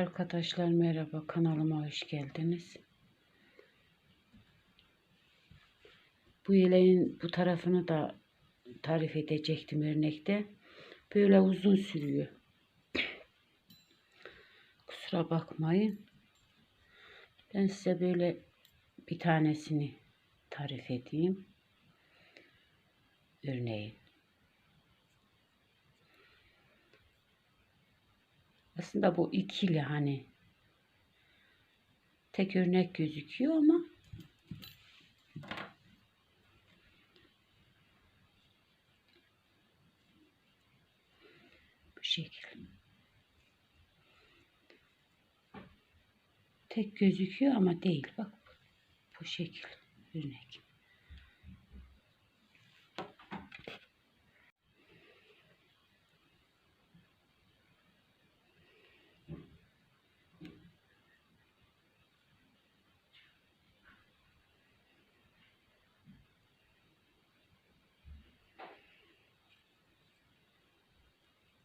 Arkadaşlar merhaba kanalıma hoş geldiniz. Bu yeleğin bu tarafını da tarif edecektim örnekte. Böyle uzun sürüyor. Kusura bakmayın. Ben size böyle bir tanesini tarif edeyim. Örneğin. Aslında bu ikili hani tek örnek gözüküyor ama bu şekil. Tek gözüküyor ama değil. Bak bu şekil örnek.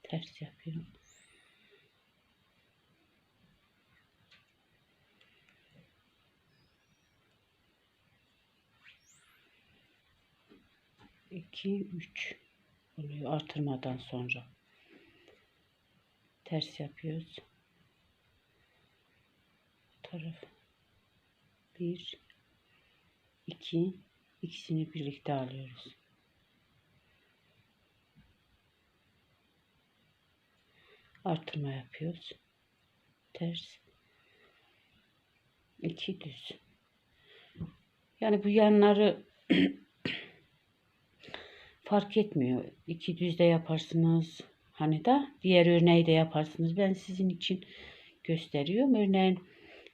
Ters yapıyorum. İki, üç oluyor artırmadan sonra. Ters yapıyoruz. Bu taraf. Bir, iki, ikisini birlikte alıyoruz. Artırma yapıyoruz. Ters. iki düz. Yani bu yanları fark etmiyor. İki düz de yaparsınız. Hani da diğer örneği de yaparsınız. Ben sizin için gösteriyorum. Örneğin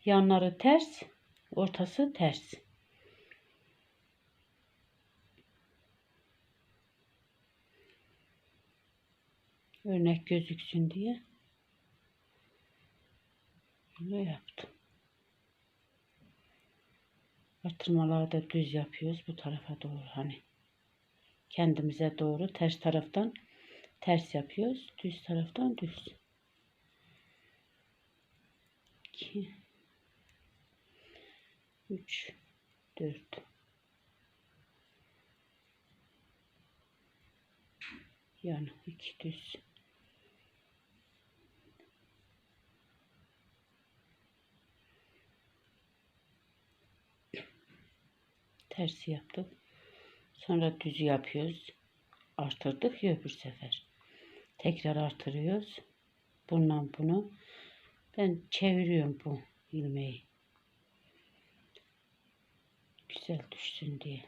yanları ters, ortası ters. örnek gözüksün diye böyle yaptım. Artırmaları da düz yapıyoruz bu tarafa doğru hani kendimize doğru ters taraftan ters yapıyoruz. Düz taraftan düz. 2 3 4 yani iki düz tersi yaptık. Sonra düzü yapıyoruz. Artırdık ya bir sefer. Tekrar artırıyoruz. Bundan bunu. Ben çeviriyorum bu ilmeği. Güzel düşsün diye.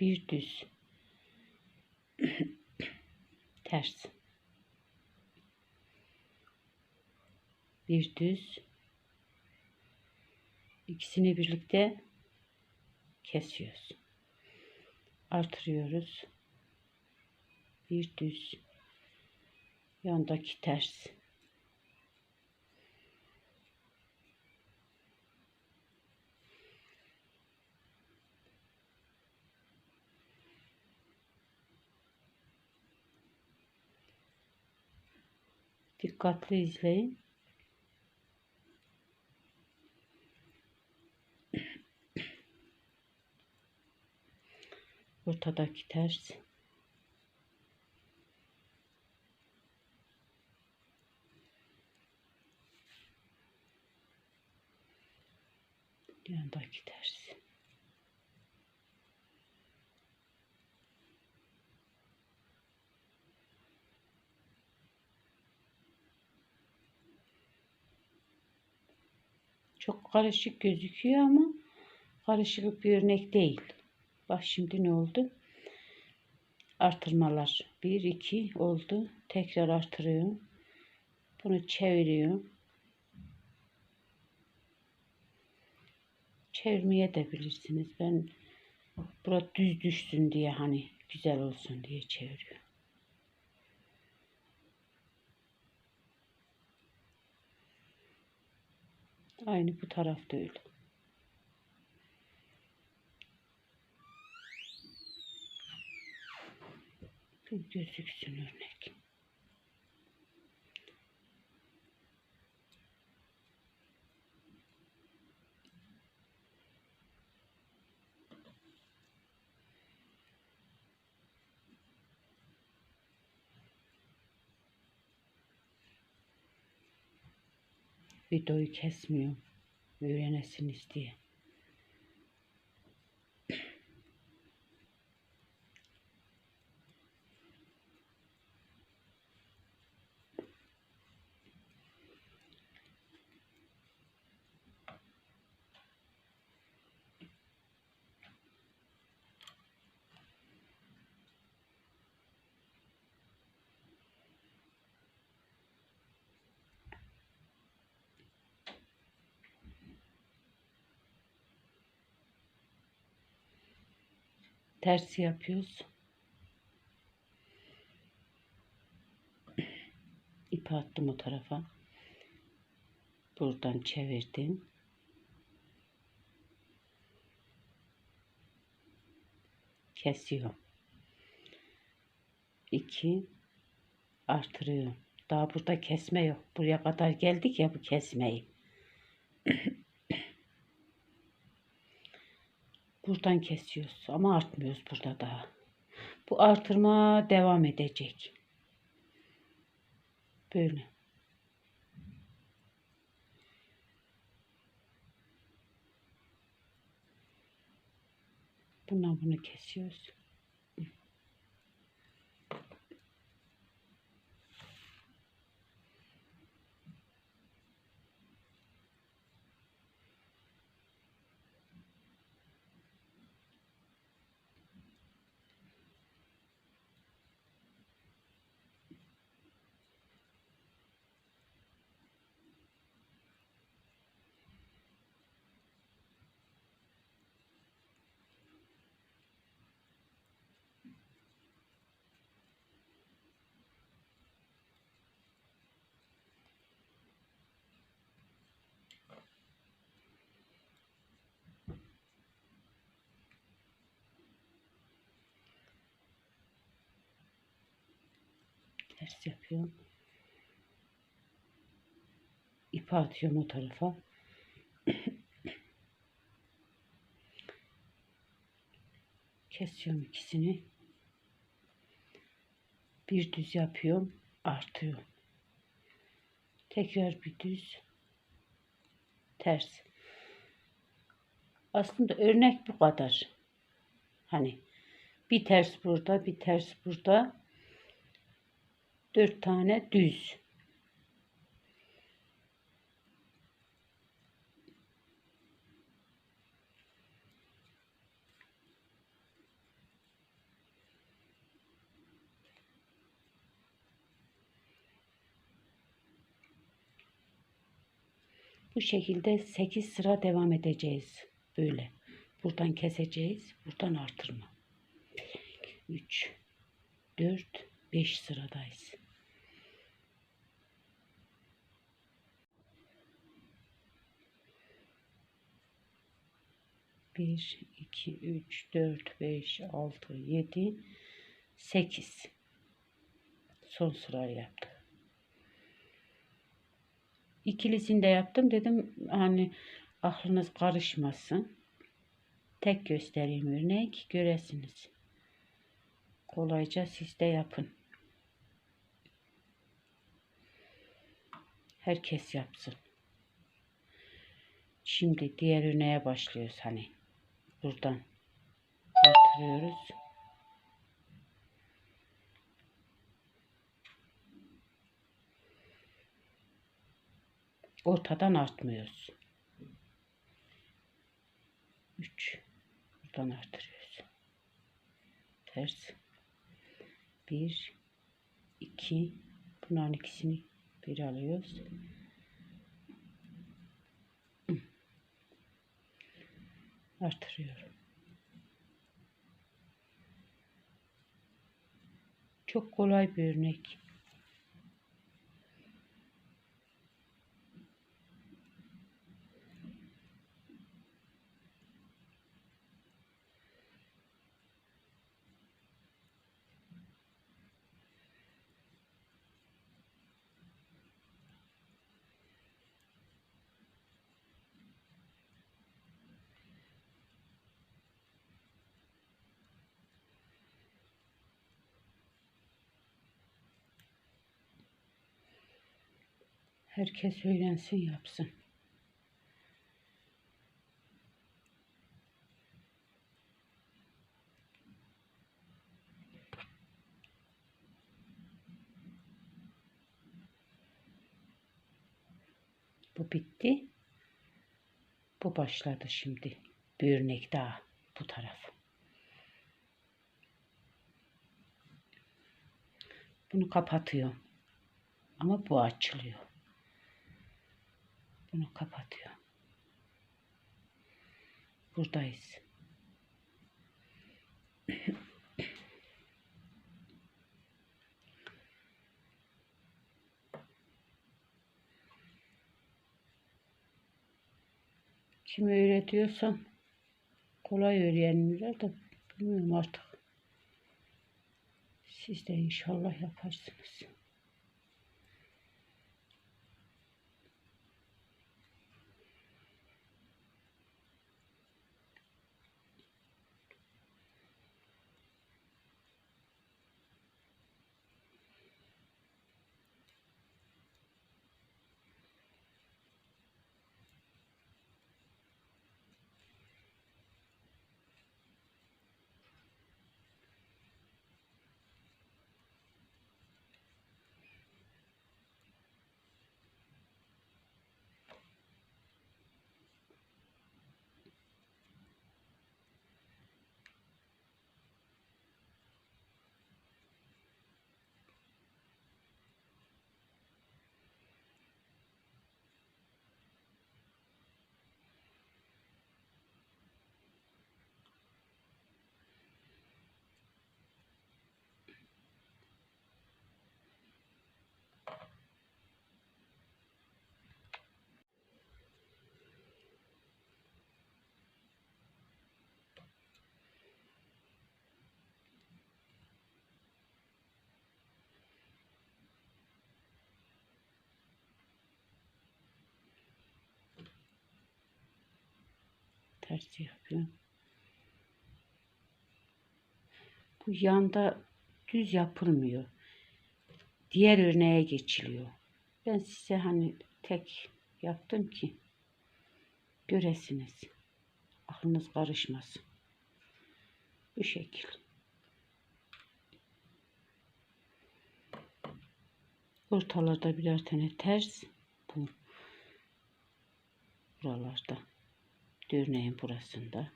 Bir düz. Ters. Bir düz. İkisini birlikte kesiyoruz. Artırıyoruz. Bir düz. Yandaki ters. Dikkatli izleyin. Ortadaki ters yandaki ters çok karışık gözüküyor ama karışık bir örnek değil. Bak şimdi ne oldu? Artırmalar. 1, 2 oldu. Tekrar artırıyorum. Bunu çeviriyorum. Çevirmeye de bilirsiniz. Ben burada düz düşsün diye hani güzel olsun diye çeviriyorum. Aynı bu tarafta öyle. gözüksün örnek. Videoyu kesmiyorum. Öğrenesiniz diye. Tersi yapıyoruz. İpi attım o tarafa. Buradan çevirdim. Kesiyorum. 2 artırıyorum. Daha burada kesme yok. Buraya kadar geldik ya bu kesmeyi. Buradan kesiyoruz ama artmıyoruz burada daha. Bu artırma devam edecek. Böyle. Bundan bunu kesiyoruz. Ters yapıyorum. İpi atıyorum o tarafa. Kesiyorum ikisini. Bir düz yapıyorum. Artıyorum. Tekrar bir düz. Ters. Aslında örnek bu kadar. Hani bir ters burada, bir ters burada. Dört tane düz. Bu şekilde 8 sıra devam edeceğiz. Böyle. Buradan keseceğiz. Buradan artırma. 3 4 5 sıradayız. Bir, iki, üç, dört, beş, altı, yedi, sekiz. Son sırayı yaptık. İkilisini de yaptım. Dedim hani aklınız karışmasın. Tek göstereyim örnek göresiniz. Kolayca siz de yapın. Herkes yapsın. Şimdi diğer örneğe başlıyoruz hani. Buradan artırıyoruz. Ortadan artmıyoruz. 3 buradan artırıyoruz. Ters. 1 2 bunların ikisini bir alıyoruz. Artırıyorum. Çok kolay bir örnek. Herkes öğrensin yapsın. Bu bitti. Bu başladı şimdi. Bir örnek daha bu taraf. Bunu kapatıyor. Ama bu açılıyor. Bunu kapatıyor. Buradayız. Kim öğretiyorsam kolay öğrenirler de bilmiyorum artık. Siz de inşallah yaparsınız. Ters yapıyorum. Bu yanda düz yapılmıyor. Diğer örneğe geçiliyor. Ben size hani tek yaptım ki göresiniz. Aklınız karışmasın. Bu şekil. Ortalarda birer tane ters. Bu. Buralarda. Dörneğin burasında.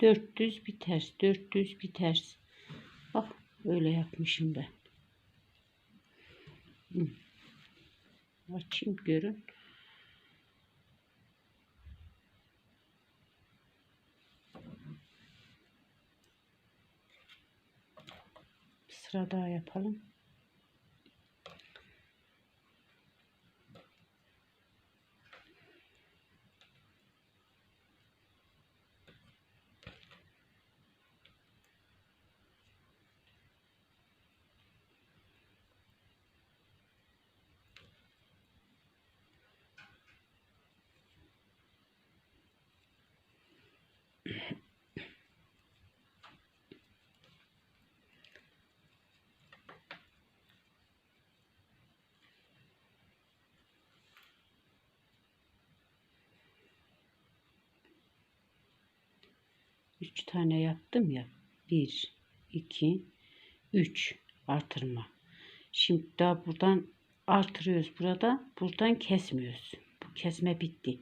Dört düz bir ters. Dört düz bir ters. Bak öyle yapmışım ben. Hı. Açayım görün. Sıra daha yapalım. Üç tane yaptım ya. Bir, iki, üç artırma. Şimdi daha buradan artırıyoruz burada. Buradan kesmiyoruz. Bu kesme bitti.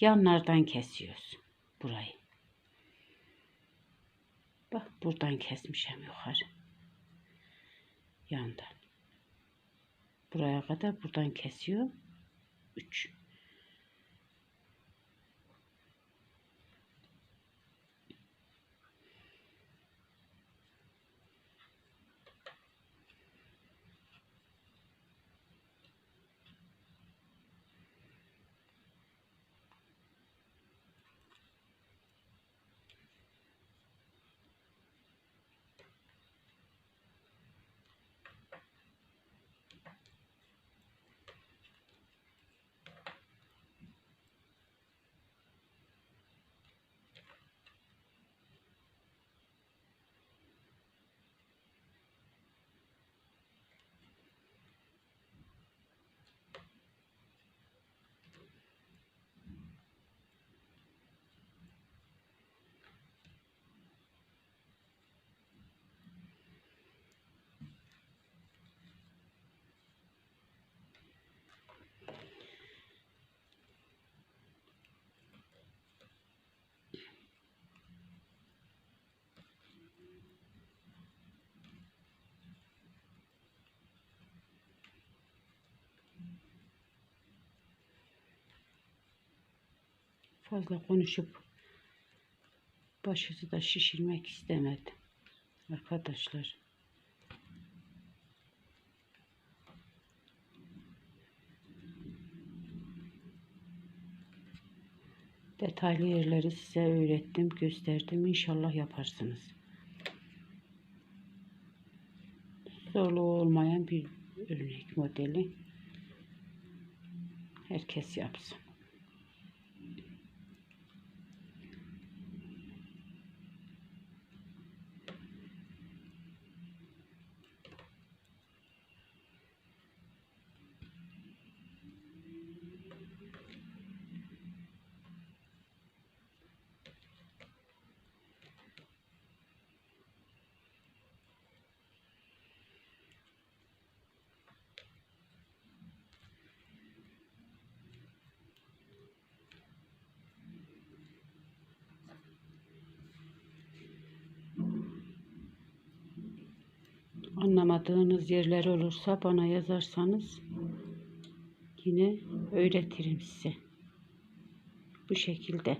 Yanlardan kesiyoruz burayı. Bak buradan kesmişim yukarı. Yandan. Buraya kadar buradan kesiyor. 3. Fazla konuşup başınızı da şişirmek istemedim. Arkadaşlar. Detaylı yerleri size öğrettim, gösterdim. İnşallah yaparsınız. Zorluğu olmayan bir örnek modeli. Herkes yapsın. Anlamadığınız yerler olursa bana yazarsanız yine öğretirim size. Bu şekilde.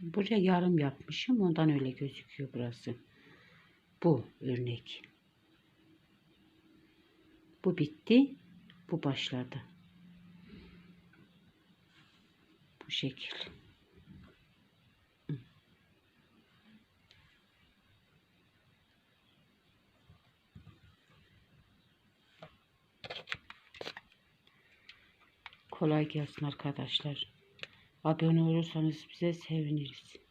Buraya yarım yapmışım. Ondan öyle gözüküyor burası. Bu örnek. Bu bitti. Bu başladı. Bu şekil. Kolay gelsin arkadaşlar. Abone olursanız bize seviniriz.